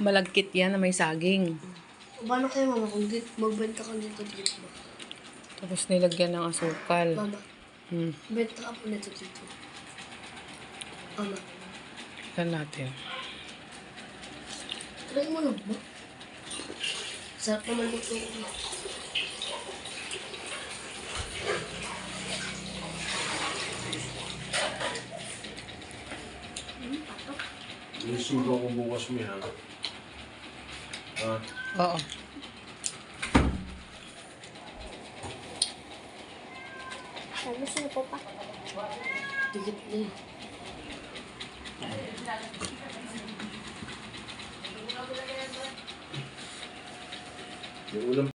Malagkit yan na may saging. Paano kayo mama kung magbenta ka dito dito ba? Tapos nilagyan ng asukal. Mama, Hmm. benta ka po nito dito. Mama, Tignan natin. Try mo lang ba? Sarap naman luto ko. Isugo ko bukas mo yan. Ah, Oo. Gusto niyo po pa? Dikit na yun. Yung ulam